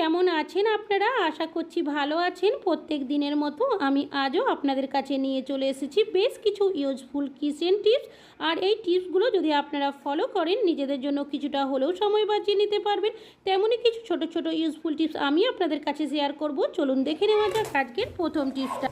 কেমন আছেন আপনারা? আশা করছি ভালো আছেন। প্রত্যেক দিনের মতো আমি আজও আপনাদের কাছে নিয়ে চলে এসেছি বেশ কিছু ইউজফুল কিচেন টিপস আর এই টিপসগুলো যদি আপনারা ফলো করেন, নিজেদের জন্য কিছুটা হলেও সময় বাঁচিয়ে নিতে পারবেন। তেমনই কিছু ছোট ছোট ইউজফুল টিপস আমি আপনাদের কাছে শেয়ার করব। চলুন দেখে নেওয়া যাক আজকের প্রথম টিপসটা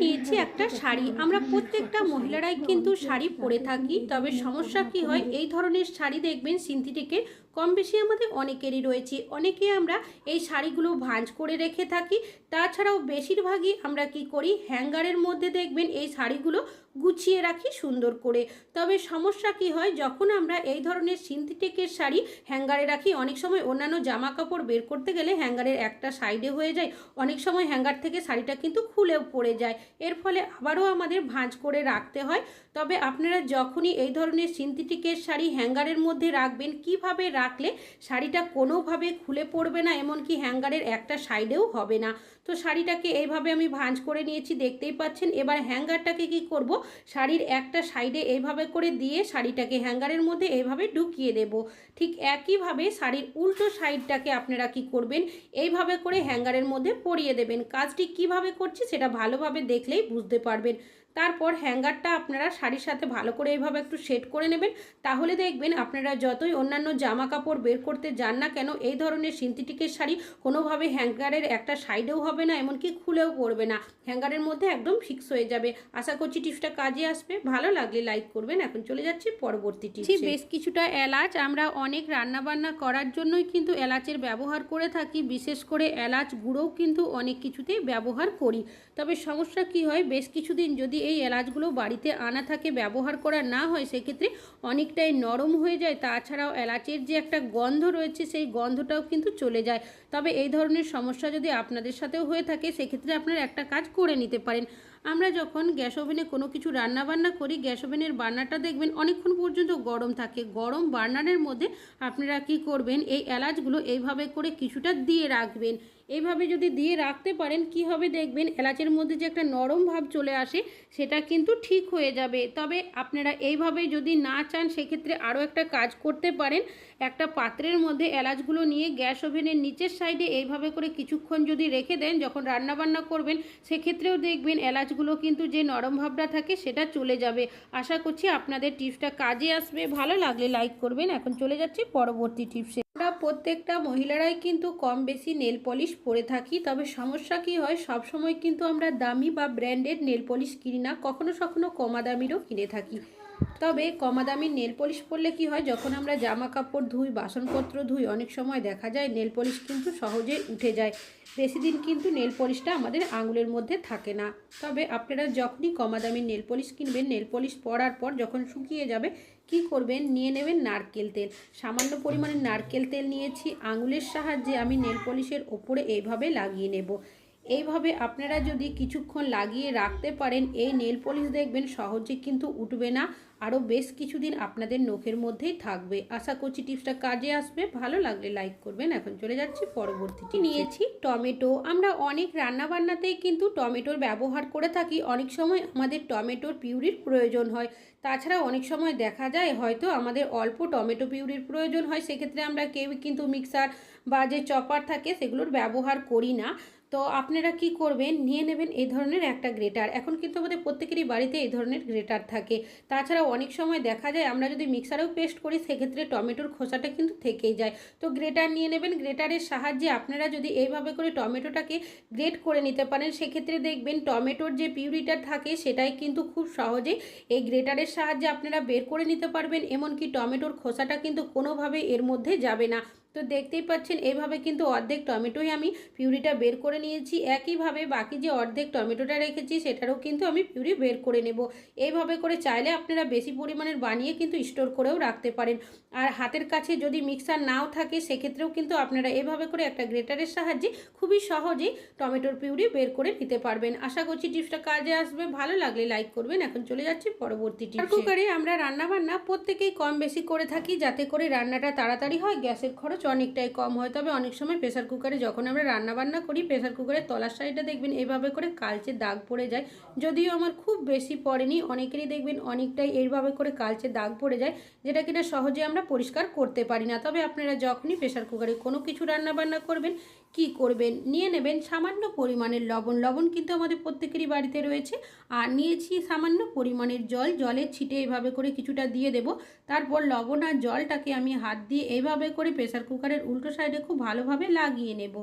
নিয়েছি একটা শাড়ি। আমরা প্রত্যেকটা মহিলারাই কিন্তু শাড়ি পরে থাকি, তবে সমস্যা কি হয়? এই ধরনের শাড়ি দেখবেন, সিনথেটিকের কম বেশি আমাদের অনেকেরই রয়েছে। অনেকে আমরা এই শাড়িগুলো ভাঁজ করে রেখে থাকি। তাছাড়াও বেশিরভাগই আমরা কি করি, হ্যাঙ্গারের মধ্যে দেখবেন এই শাড়িগুলো গুছিয়ে রাখি সুন্দর করে। তবে সমস্যা কি হয়, যখন আমরা এই ধরনের সিনথেটিকের শাড়ি হ্যাঙ্গারে রাখি, অনেক সময় অন্যান্য জামা কাপড় বের করতে গেলে হ্যাঙ্গারের একটা সাইডে হয়ে যায়। অনেক সময় হ্যাঙ্গার থেকে শাড়িটা কিন্তু খুলেও পড়ে যায়। এর ফলে আবারও আমাদের ভাঁজ করে রাখতে হয়। তবে আপনারা যখনই এই ধরনের সিনথেটিকের শাড়ি হ্যাঙ্গারের মধ্যে রাখবেন, কীভাবে রাখলে শাড়িটা কোনোভাবে খুলে পড়বে না, এমনকি হ্যাঙ্গারের একটা সাইডেও হবে না। তো শাড়িটাকে এইভাবে আমি ভাঁজ করে নিয়েছি, দেখতেই পাচ্ছেন। এবার হ্যাঙ্গারটাকে কি করব? শাড়ির একটা সাইডে এইভাবে করে দিয়ে শাড়িটাকে হ্যাঙ্গারের মধ্যে এইভাবে ঢুকিয়ে দেব। ঠিক একইভাবে শাড়ির উল্টো সাইডটাকে আপনারা কি করবেন? এইভাবে করে হ্যাঙ্গারের মধ্যে পরিয়ে দেবেন। কাজটি কীভাবে করছি সেটা ভালোভাবে দেখলেই বুঝতে পারবেন। তারপর হ্যাঙ্গারটা আপনারা শাড়ির সাথে ভালো করে এইভাবে একটু সেট করে নেবেন। তাহলে দেখবেন আপনারা যতই অন্যান্য জামা কাপড় বের করতে যান না কেন, এই ধরনের সিনথেটিকের শাড়ি কোনোভাবে হ্যাঙ্গারের একটা সাইডেও হবে না, এমনকি খুলেও পড়বে না। হ্যাঙ্গারের মধ্যে একদম ফিক্স হয়ে যাবে। আশা করছি টিপসটা কাজে আসবে। ভালো লাগলে লাইক করবেন। এখন চলে যাচ্ছি পরবর্তী টিপস। বেশ কিছুটা এলাচ আমরা অনেক রান্নাবান্না করার জন্যই কিন্তু এলাচের ব্যবহার করে থাকি। বিশেষ করে এলাচ গুঁড়োও কিন্তু অনেক কিছুতেই ব্যবহার করি। তবে সমস্যা কি হয়, বেশ কিছুদিন যদি এই এলাচগুলো বাড়িতে আনা থাকে, ব্যবহার করা না হয়, সেক্ষেত্রে অনেকটাই নরম হয়ে যায়। তাছাড়াও এলাচের যে একটা গন্ধ রয়েছে, সেই গন্ধটাও কিন্তু চলে যায়। তবে এই ধরনের সমস্যা যদি আপনাদের সাথেও হয়ে থাকে, সেক্ষেত্রে আপনারা একটা কাজ করে নিতে পারেন। আমরা যখন গ্যাস ওভেনে কোনো কিছু রান্না বান্না করি, গ্যাস ওভেনের বার্নারটা দেখবেন অনেকক্ষণ পর্যন্ত গরম থাকে। গরম বার্নারের মধ্যে আপনারা কি করবেন? এই এলাচগুলো এইভাবে করে কিছুটা দিয়ে রাখবেন। এইভাবে যদি দিয়ে রাখতে পারেন, কি হবে দেখবেন? এলাচের মধ্যে যে একটা নরম ভাব চলে আসে, সেটা কিন্তু ঠিক হয়ে যাবে। তবে আপনারা এইভাবে যদি না চান, সেক্ষেত্রে আরও একটা কাজ করতে পারেন। একটা পাত্রের মধ্যে এলাচগুলো নিয়ে গ্যাস ওভেনের নিচের সাইডে এইভাবে করে কিছুক্ষণ যদি রেখে দেন, যখন রান্না বান্না করবেন, সেক্ষেত্রেও দেখবেন এলাচগুলো কিন্তু যে নরম ভাবটা থাকে, সেটা চলে যাবে। আশা করছি আপনাদের টিপসটা কাজে আসবে। ভালো লাগলে লাইক করবেন। এখন চলে যাচ্ছি পরবর্তী টিপসে। আমরা প্রত্যেকটা মহিলারাই কিন্তু কম বেশি নেল পলিশ পরে থাকি, তবে সমস্যা কি হয় সব সময় কিন্তু আমরা দামি বা ব্র্যান্ডেড নেল পলিশ কিনি না, কখনো কখনো কমা দামিরও কিনে থাকি। তবে কমা দামির নেল পলিশ পরলে কি হয়, যখন আমরা জামা কাপড় ধুই, বাসনপত্র ধুই, অনেক সময় দেখা যায় নেল পলিশ কিন্তু সহজেই উঠে যায়। বেশি দিন কিন্তু নেল পলিশটা আমাদের আঙুলের মধ্যে থাকে না। তবে আপনারা যখনই কমা দামির নেল পলিশ কিনবেন, নেল পলিশ পরার পর যখন শুকিয়ে যাবে কি করবেন? নিয়ে নেবেন নারকেল তেল। সামান্য পরিমাণে নারকেল তেল নিয়েছি। আঙুলের সাহায্যে আমি নেল পলিশের ওপরে এইভাবে লাগিয়ে নেব। এইভাবে আপনারা যদি কিছুক্ষণ লাগিয়ে রাখতে পারেন, এই নেল পলিশ দেখবেন সহজে কিন্তু উঠবে না। আরও বেশ কিছুদিন আপনাদের নখের মধ্যেই থাকবে। আশা করছি টিপসটা কাজে আসবে। ভালো লাগলে লাইক করবেন। এখন চলে যাচ্ছি পরবর্তীটি নিয়েছি। টমেটো। আমরা অনেক রান্নাবান্নাতেই কিন্তু টমেটোর ব্যবহার করে থাকি। অনেক সময় আমাদের টমেটোর পিউরির প্রয়োজন হয়। তাছাড়া অনেক সময় দেখা যায় হয়তো আমাদের অল্প টমেটো পিউরির প্রয়োজন হয়। সেক্ষেত্রে আমরা কেউ কিন্তু মিক্সার বা যে চপার থাকে সেগুলোর ব্যবহার করি না। তো আপনারা কি করবেন? নিয়ে নেবেন এই ধরনের একটা গ্রেটার। এখন কিন্তু আমাদের প্রত্যেকেরই বাড়িতে এই ধরনের গ্রেটার থাকে। তাছাড়া অনেক সময় দেখা যায় আমরা যদি মিক্সারেও পেস্ট করি, সেক্ষেত্রে টমেটোর খোসাটা কিন্তু থেকেই যায়। তো গ্রেটার নিয়ে নেবেন, গ্রেটারের সাহায্যে আপনারা যদি এইভাবে করে টমেটোটাকে গ্রেট করে নিতে পারেন, সেক্ষেত্রে দেখবেন টমেটোর যে পিউরিটার থাকে, সেটাই কিন্তু খুব সহজে এই গ্রেটারের সাহায্যে আপনারা বের করে নিতে পারবেন, এমনকি টমেটোর খোসাটা কিন্তু কোনোভাবে এর মধ্যে যাবে না। তো দেখতেই পাচ্ছেন এইভাবে কিন্তু অর্ধেক টমেটোই আমি পিউরিটা বের করে নিয়েছি। একইভাবে বাকি যে অর্ধেক টমেটোটা রেখেছি, সেটারও কিন্তু আমি পিউরি বের করে নেব। এইভাবে করে চাইলে আপনারা বেশি পরিমাণের বানিয়ে কিন্তু স্টোর করেও রাখতে পারেন। আর হাতের কাছে যদি মিক্সার নাও থাকে, সেক্ষেত্রেও কিন্তু আপনারা এভাবে করে একটা গ্রেটারের সাহায্যে খুবই সহজেই টমেটোর পিউরি বের করে নিতে পারবেন। আশা করছি টিপসটা কাজে আসবে। ভালো লাগলে লাইক করবেন। এখন চলে যাচ্ছি পরবর্তী টিপস। কুকারে আমরা রান্না বান্না প্রত্যেকেই কম বেশি করে থাকি, যাতে করে রান্নাটা তাড়াতাড়ি হয়, গ্যাসের খরচ অনেকটাই কম হয়। তবে অনেক সময় প্রেশার কুকারে যখন আমরা রান্না বান্না করি প্রেশার কুকারের তলার সাইডটা দেখবেন এভাবে করে কালচে দাগ পড়ে যায়। যদিও আমার খুব বেশি পড়েনি, অনেকেরই দেখবেন অনেকটাই এইভাবে করে কালচে দাগ পড়ে যায়, যেটা কিনা সহজে আমরা পরিষ্কার করতে পারি না। তবে আপনারা যখনই প্রেশার কুকারে কোনো কিছু রান্না বান্না করবেন কি করবেন? নিয়ে নেবেন সামান্য পরিমাণের লবণ। লবণ কিন্তু আমাদের প্রত্যেকেরই বাড়িতে রয়েছে। আর নিয়েছি সামান্য পরিমাণের জল। জলের ছিটে এভাবে করে কিছুটা দিয়ে দেব। তারপর লবণ আর জলটাকে আমি হাত দিয়ে এভাবে করে প্রেসার কুকারের উল্টো সাইডে খুব ভালোভাবে লাগিয়ে নেব।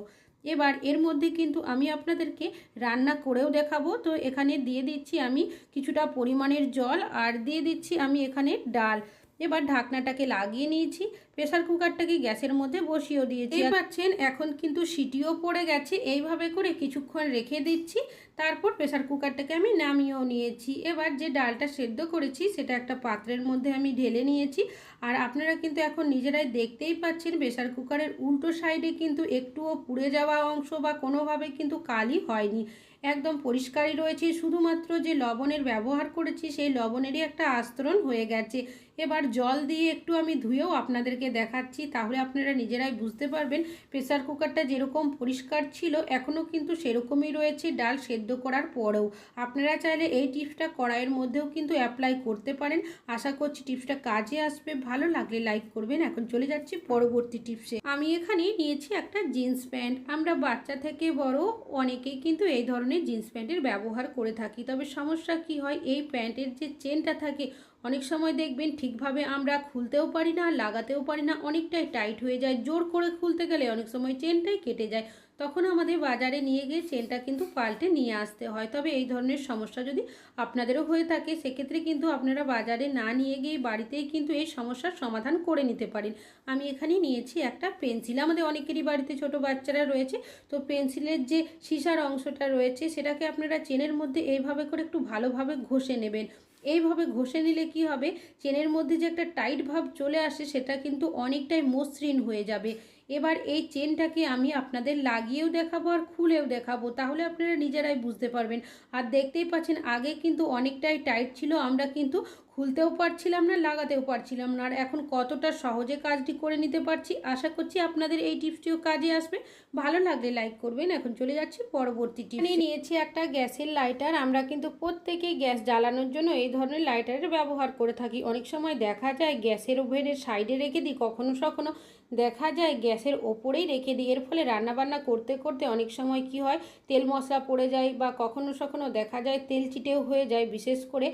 এবার এর মধ্যে কিন্তু আমি আপনাদেরকে রান্না করেও দেখাবো। তো এখানে দিয়ে দিচ্ছি আমি কিছুটা পরিমাণের জল। আর দিয়ে দিচ্ছি আমি এখানে ডাল। এবার ঢাকনাটাকে লাগিয়ে নিয়েছি। প্রেসার কুকারটাকে গ্যাসের মধ্যে বসিয়েও দিয়েছি। পাচ্ছেন, এখন কিন্তু সিটিও পড়ে গেছে। এইভাবে করে কিছুক্ষণ রেখে দিচ্ছি। তারপর প্রেসার কুকারটাকে আমি নামিয়েও নিয়েছি। এবার যে ডালটা সেদ্ধ করেছি, সেটা একটা পাত্রের মধ্যে আমি ঢেলে নিয়েছি। আর আপনারা কিন্তু এখন নিজেরাই দেখতেই পাচ্ছেন, প্রেসার কুকারের উল্টো সাইডে কিন্তু একটুও পুড়ে যাওয়া অংশ বা কোনোভাবে কিন্তু কালি হয়নি। একদম পরিষ্কারই রয়েছে। শুধুমাত্র যে লবণের ব্যবহার করেছি, সেই লবণেরই একটা আস্তরণ হয়ে গেছে। এবার জল দিয়ে একটু আমি ধুয়েও আপনাদেরকে দেখাচ্ছি। তাহলে আপনারা নিজেরাই বুঝতে পারবেন, প্রেসার কুকারটা যেরকম পরিষ্কার ছিল, এখনও কিন্তু সেরকমই রয়েছে ডাল সেদ্ধ করার পরেও। আপনারা চাইলে এই টিপসটা কড়াইয়ের মধ্যেও কিন্তু অ্যাপ্লাই করতে পারেন। আশা করছি টিপসটা কাজে আসবে। ভালো লাগলে লাইক করবেন। এখন চলে যাচ্ছি পরবর্তী টিপসে। আমি এখানে নিয়েছি একটা জিন্স প্যান্ট। আমরা বাচ্চা থেকে বড় অনেকেই কিন্তু এই ধরনের জিন্স প্যান্টের ব্যবহার করে থাকি। তবে সমস্যা কি হয়? এই প্যান্টের যে চেনটা থাকে, অনেক সময় দেখবেন ঠিকভাবে আমরা খুলতেও পারি না, লাগাতেও পারি না, অনেকটাই টাইট হয়ে যায়। জোর করে খুলতে গেলে অনেক সময় চেনটাই কেটে যায়। তখন আমাদের বাজারে নিয়ে গিয়ে চেনটা কিন্তু পাল্টে নিয়ে আসতে হয়। তবে এই ধরনের সমস্যা যদি আপনাদেরও হয়ে থাকে, সেক্ষেত্রে কিন্তু আপনারা বাজারে না নিয়ে গিয়ে বাড়িতেই কিন্তু এই সমস্যার সমাধান করে নিতে পারেন। আমি এখানে নিয়েছি একটা পেন্সিল। আমাদের অনেকেরই বাড়িতে ছোট বাচ্চারা রয়েছে। তো পেন্সিলের যে সিসার অংশটা রয়েছে, সেটাকে আপনারা চেনের মধ্যে এইভাবে করে একটু ভালোভাবে ঘষে নেবেন। এইভাবে ঘষে নিলে কি হবে? চেনের মধ্যে যে একটা টাইট ভাব চলে আসে, সেটা কিন্তু অনেকটাই মসৃণ হয়ে যাবে। এবার এই চেনটাকে আমি আপনাদের লাগিয়েও দেখাবো আর খুলেও দেখাবো, তাহলে আপনারা নিজেরাই বুঝতে পারবেন। আর দেখতেই পাচ্ছেন, আগে কিন্তু অনেকটাই টাইট ছিল, আমরা কিন্তু খুলতেও পারছিলাম না, লাগাতেও পারছিলাম না। আর এখন কতটা সহজে কাজটি করে নিতে পারছি, আশা করছি আপনাদের এই টিপসটিও কাজে আসবে। ভালো লাগলে লাইক করবেন। এখন চলে যাচ্ছি পরবর্তী টিপ নিয়েছি একটা গ্যাসের লাইটার। আমরা কিন্তু প্রত্যেকেই গ্যাস জ্বালানোর জন্য এই ধরনের লাইটারের ব্যবহার করে থাকি। অনেক সময় দেখা যায় গ্যাসের ওভেনের সাইডে রেখে দিই, কখনো কখনো দেখা যায় গ্যাসের ওপরেই রেখে দিই। এর ফলে রান্নাবান্না করতে করতে অনেক সময় কি হয়, তেল মশলা পড়ে যায় বা কখনো সখনও দেখা যায় তেল চিটেও হয়ে যায়। বিশেষ করে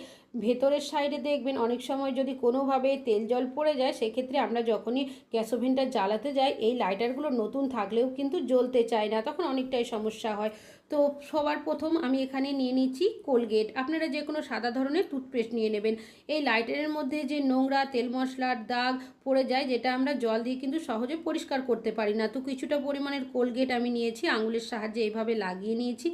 ভেতরের সাইডে দেখবেন অনেক সময় যদি কোনোভাবে তেল জল পড়ে যায়, সেক্ষেত্রে আমরা যখনই গ্যাস ওভেনটা জ্বালাতে যাই, এই লাইটারগুলো নতুন থাকলেও কিন্তু জ্বলতে চায় না, তখন অনেকটাই সমস্যা হয়। তো সবার প্রথম আমি এখানে নিয়ে নিচ্ছি কোলগেট। আপনারা যে কোনো সাদা ধরনের টুথপেস্ট নিয়ে নেবেন। এই লাইটারের মধ্যে যে নোংরা, তেল মশলার দাগ পড়ে যায়, যেটা আমরা জল দিয়ে কিন্তু সহজে পরিষ্কার করতে পারি না। তো কিছুটা পরিমাণের কোলগেট আমি নিয়েছি, আঙুলের সাহায্যে এইভাবে লাগিয়ে নিয়েছি।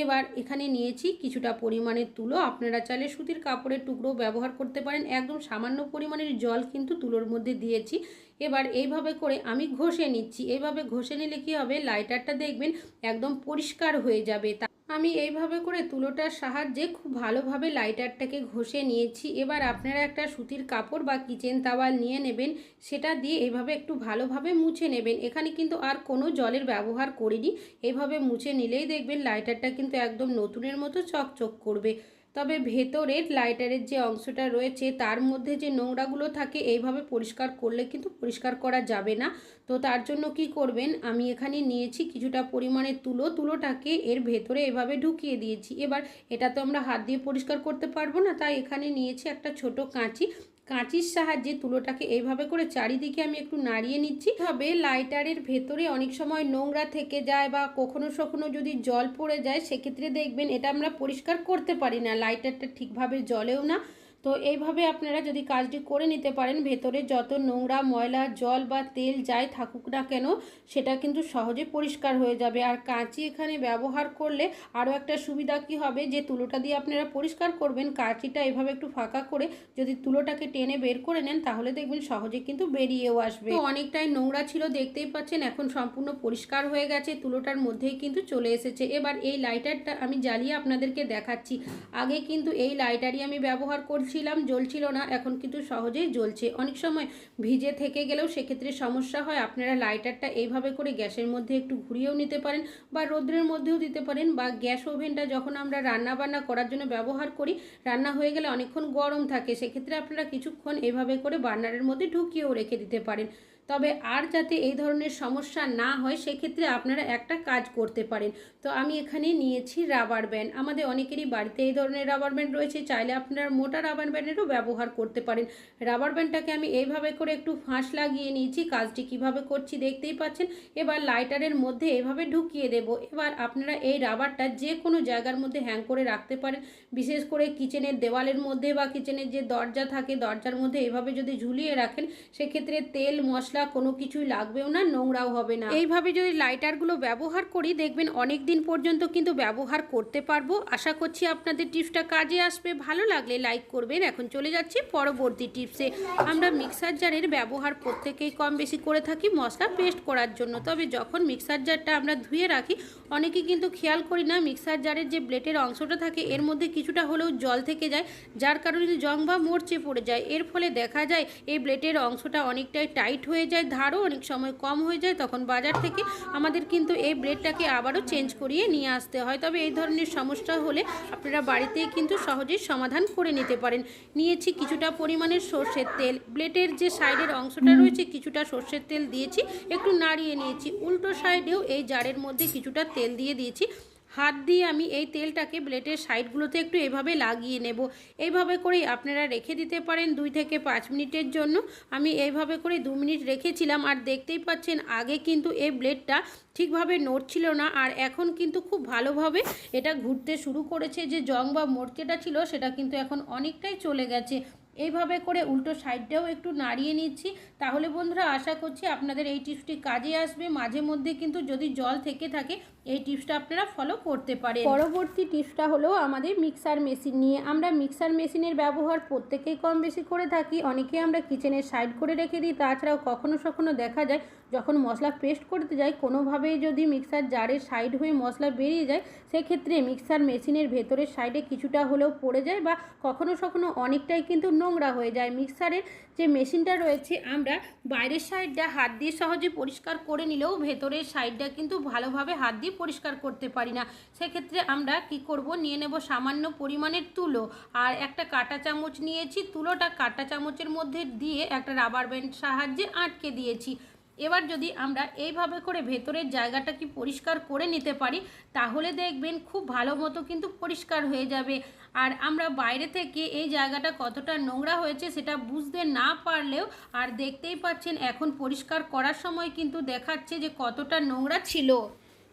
এবার এখানে নিয়েছি কিছুটা পরিমাণের তুলো। আপনারা চাইলে সুতির কাপড়ের টুকরো ব্যবহার করতে পারেন। একদম সামান্য পরিমাণের জল কিন্তু তুলোর মধ্যে দিয়েছি। এবার এইভাবে করে আমি ঘষে নিচ্ছি। এইভাবে ঘষে নিলে কি হবে? লাইটারটা দেখবেন একদম পরিষ্কার হয়ে যাবে। তা আমি এইভাবে করে তুলোটার সাহায্যে খুব ভালোভাবে লাইটারটাকে ঘষে নিয়েছি। এবার আপনারা একটা সুতির কাপড় বা কিচেন তাওয়াল নিয়ে নেবেন। সেটা দিয়ে এইভাবে একটু ভালোভাবে মুছে নেবেন। এখানে কিন্তু আর কোনো জলের ব্যবহার করিনি। এইভাবে মুছে নিলেই দেখবেন লাইটারটা কিন্তু একদম নতুনের মতো চকচক করবে। তবে ভেতরের লাইটারের যে অংশটা রয়েছে, তার মধ্যে যে নোংরাগুলো থাকে, এইভাবে পরিষ্কার করলে কিন্তু পরিষ্কার করা যাবে না। তো তার জন্য কি করবেন, আমি এখানে নিয়েছি কিছুটা পরিমাণে তুলো। তুলোটাকে এর ভেতরে এভাবে ঢুকিয়ে দিয়েছি। এবার এটা তো আমরা হাত দিয়ে পরিষ্কার করতে পারব না, তাই এখানে নিয়েছি একটা ছোট কাঁচি। কাঁচির সাহায্যে তুলোটাকে এইভাবে করে চারিদিকে আমি একটু নাড়িয়ে নিচ্ছি। তবে লাইটারের ভেতরে অনেক সময় নোংরা থেকে যায় বা কখনো সখনো যদি জল পড়ে যায়, সেক্ষেত্রে দেখবেন এটা আমরা পরিষ্কার করতে পারি না। লাইটারটা ঠিকভাবে জলেও না। তো এইভাবে আপনারা যদি কাজটি করে নিতে পারেন, ভেতরে যত নোংরা ময়লা, জল বা তেল যাই থাকুক না কেন, সেটা কিন্তু সহজে পরিষ্কার হয়ে যাবে। আর কাঁচি এখানে ব্যবহার করলে আরও একটা সুবিধা কি হবে? যে তুলোটা দিয়ে আপনারা পরিষ্কার করবেন, কাঁচিটা এভাবে একটু ফাঁকা করে যদি তুলোটাকে টেনে বের করে নেন, তাহলে দেখবেন সহজে কিন্তু বেরিয়েও আসবে। অনেকটাই নোংরা ছিল, দেখতেই পাচ্ছেন, এখন সম্পূর্ণ পরিষ্কার হয়ে গেছে, তুলোটার মধ্যেই কিন্তু চলে এসেছে। এবার এই লাইটারটা আমি জ্বালিয়ে আপনাদেরকে দেখাচ্ছি। আগে কিন্তু এই লাইটারই আমি ব্যবহার করছি। বলছিলাম জ্বলছিল না, এখন কিন্তু সহজেই জ্বলছে। অনেক সময় ভিজে থেকে গেলেও সেক্ষেত্রে সমস্যা হয়, আপনারা লাইটারটা এইভাবে করে গ্যাসের মধ্যে একটু ঘুরিয়েও নিতে পারেন বা রোদ্রের মধ্যেও দিতে পারেন বা গ্যাস ওভেনটা যখন আমরা রান্না বান্না করার জন্য ব্যবহার করি, রান্না হয়ে গেলে অনেকক্ষণ গরম থাকে, সেক্ষেত্রে আপনারা কিছুক্ষণ এভাবে করে বার্নারের মধ্যে ঢুকিয়েও রেখে দিতে পারেন। তবে আর যাতে এই ধরনের সমস্যা না হয়, সেক্ষেত্রে আপনারা একটা কাজ করতে পারেন। তো আমি এখানে নিয়েছি রাবার ব্যান্ড আমাদের অনেকেরই বাড়িতে এই ধরনের রাবার ব্যান্ড রয়েছে। চাইলে আপনারা মোটা রাবার ব্যান্ডেরও ব্যবহার করতে পারেন। রাবার ব্যান্ডটাকে আমি এইভাবে করে একটু ফাঁস লাগিয়ে নিয়েছি। কাজটি কীভাবে করছি দেখতেই পাচ্ছেন। এবার লাইটারের মধ্যে এভাবে ঢুকিয়ে দেব। এবার আপনারা এই রাবারটা যে কোনো জায়গার মধ্যে হ্যাং করে রাখতে পারেন। বিশেষ করে কিচেনের দেওয়ালের মধ্যে বা কিচেনের যে দরজা থাকে, দরজার মধ্যে এভাবে যদি ঝুলিয়ে রাখেন, সেক্ষেত্রে তেল, মশলা কোনো কিছুই লাগবেও না, নোংরাও হবে না। এইভাবে যদি লাইটারগুলো ব্যবহার করি, দেখবেন অনেক দিন পর্যন্ত কিন্তু ব্যবহার করতে পারব। আশা করছি আপনাদের টিপসটা কাজে আসবে। ভালো লাগলে লাইক করবেন। এখন চলে যাচ্ছি পরবর্তী টিপসে। আমরা মিক্সার জারের ব্যবহার প্রত্যেকেই কম বেশি করে থাকি মশলা পেস্ট করার জন্য। তবে যখন মিক্সার জারটা আমরা ধুয়ে রাখি অনেকে কিন্তু খেয়াল করি না মিক্সার জারের যে ব্লেটের অংশটা থাকে, এর মধ্যে কিছুটা হলেও জল থেকে যায়, যার কারণে জং বা মরচে পড়ে যায়। এর ফলে দেখা যায়, এই ব্লেটের অংশটা অনেকটাই টাইট হয়ে যায় ধারও অনেক সময় কম হয়ে যায় তখন বাজার থেকে আমাদের কিন্তু এই ব্লেডটাকে আবারও চেঞ্জ করিয়ে নিয়ে আসতে হয়। তবে এই ধরনের সমস্যা হলে আপনারা বাড়িতেই কিন্তু সহজেই সমাধান করে নিতে পারেন। নিয়েছি কিছুটা পরিমাণের সর্ষের তেল। ব্লেডের যে সাইডের অংশটা রয়েছে কিছুটা সর্ষের তেল দিয়েছি একটু নাড়িয়ে নিয়েছি। উল্টো সাইডেও এই জারের মধ্যে কিছুটা তেল দিয়ে দিয়েছি। হাত দিয়ে আমি এই তেলটাকে ব্লেডের সাইডগুলোতে একটু এভাবে লাগিয়ে নেব। এইভাবে করেই আপনারা রেখে দিতে পারেন দুই থেকে পাঁচ মিনিটের জন্য। আমি এইভাবে করে দু মিনিট রেখেছিলাম আর দেখতেই পাচ্ছেন আগে কিন্তু এই ব্লেডটা ঠিকভাবে নড়ছিল না আর এখন কিন্তু খুব ভালোভাবে এটা ঘুরতে শুরু করেছে। যে জং বা মোড়কেটা ছিল সেটা কিন্তু এখন অনেকটাই চলে গেছে। এইভাবে করে উল্টো সাইডটাও একটু নাড়িয়ে নিচ্ছি। তাহলে বন্ধুরা আশা করছি আপনাদের এই টিপসটি কাজে আসবে। মাঝে মধ্যে কিন্তু যদি জল থেকে থাকে এই টিপসটা আপনারা ফলো করতে পারেন। পরবর্তী টিপসটা হলো আমাদের মিক্সার মেশিন নিয়ে। আমরা মিক্সার মেশিনের ব্যবহার প্রত্যেকেই কম বেশি করে থাকি। অনেকে আমরা কিচেনের সাইড করে রেখে দিই। তাছাড়াও কখনো কখনো দেখা যায়, যখন মশলা পেস্ট করতে যাই, কোনোভাবেই যদি মিক্সার জারের সাইড হয়ে মশলা বেরিয়ে যায়, সেক্ষেত্রে মিক্সার মেশিনের ভেতরের সাইডে কিছুটা হলেও পড়ে যায় বা কখনো কখনো অনেকটাই কিন্তু নোংরা হয়ে যায়। মিক্সারের যে মেশিনটা রয়েছে, আমরা বাইরের সাইডটা হাত দিয়ে সহজে পরিষ্কার করে নিলেও ভেতরের সাইডটা কিন্তু ভালোভাবে হাত দিয়ে পরিষ্কার করতে পারি না। সেক্ষেত্রে আমরা কি করব? নিয়ে নেব সামান্য পরিমাণের তুলো। আর একটা কাঁটা চামচ নিয়েছি। তুলোটা কাঁটা চামচের মধ্যে দিয়ে একটা রাবার ব্যান্ড সাহায্যে আটকে দিয়েছি। এবার যদি আমরা এইভাবে করে ভেতরের জায়গাটা কি পরিষ্কার করে নিতে পারি, তাহলে দেখবেন খুব ভালো মতো কিন্তু পরিষ্কার হয়ে যাবে। আর আমরা বাইরে থেকে এই জায়গাটা কতটা নোংরা হয়েছে সেটা বুঝতে না পারলেও আর দেখতেই পাচ্ছেন, এখন পরিষ্কার করার সময় কিন্তু দেখাচ্ছে যে কতটা নোংরা ছিল।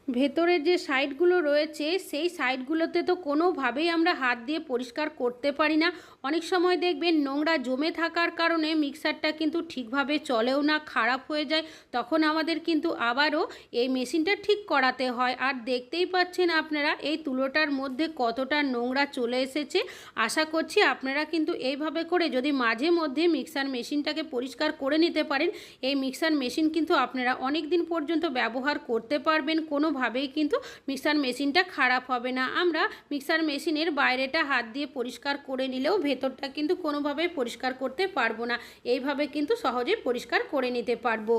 ভেতরের যে সাইডগুলো রয়েছে, সেই সাইডগুলোতে তো কোনোভাবেই আমরা হাত দিয়ে পরিষ্কার করতে পারি না। অনেক সময় দেখবেন নোংরা জমে থাকার কারণে মিক্সারটা কিন্তু ঠিকভাবে চলেও না, খারাপ হয়ে যায়। তখন আমাদের কিন্তু আবারও এই মেশিনটা ঠিক করাতে হয়। আর দেখতেই পাচ্ছেন আপনারা এই তুলোটার মধ্যে কতটা নোংরা চলে এসেছে। আশা করছি আপনারা কিন্তু এইভাবে করে যদি মাঝে মধ্যে মিক্সার মেশিনটাকে পরিষ্কার করে নিতে পারেন, এই মিক্সার মেশিন কিন্তু আপনারা অনেক দিন পর্যন্ত ব্যবহার করতে পারবেন। কোনোভাবেই কিন্তু মিক্সার মেশিনটা খারাপ হবে না। আমরা মিক্সার মেশিনের বাইরেটা হাত দিয়ে পরিষ্কার করে নিলেও ভেতরটা কিন্তু কোনোভাবেই পরিষ্কার করতে পারব না। এইভাবে কিন্তু সহজে পরিষ্কার করে নিতে পারব।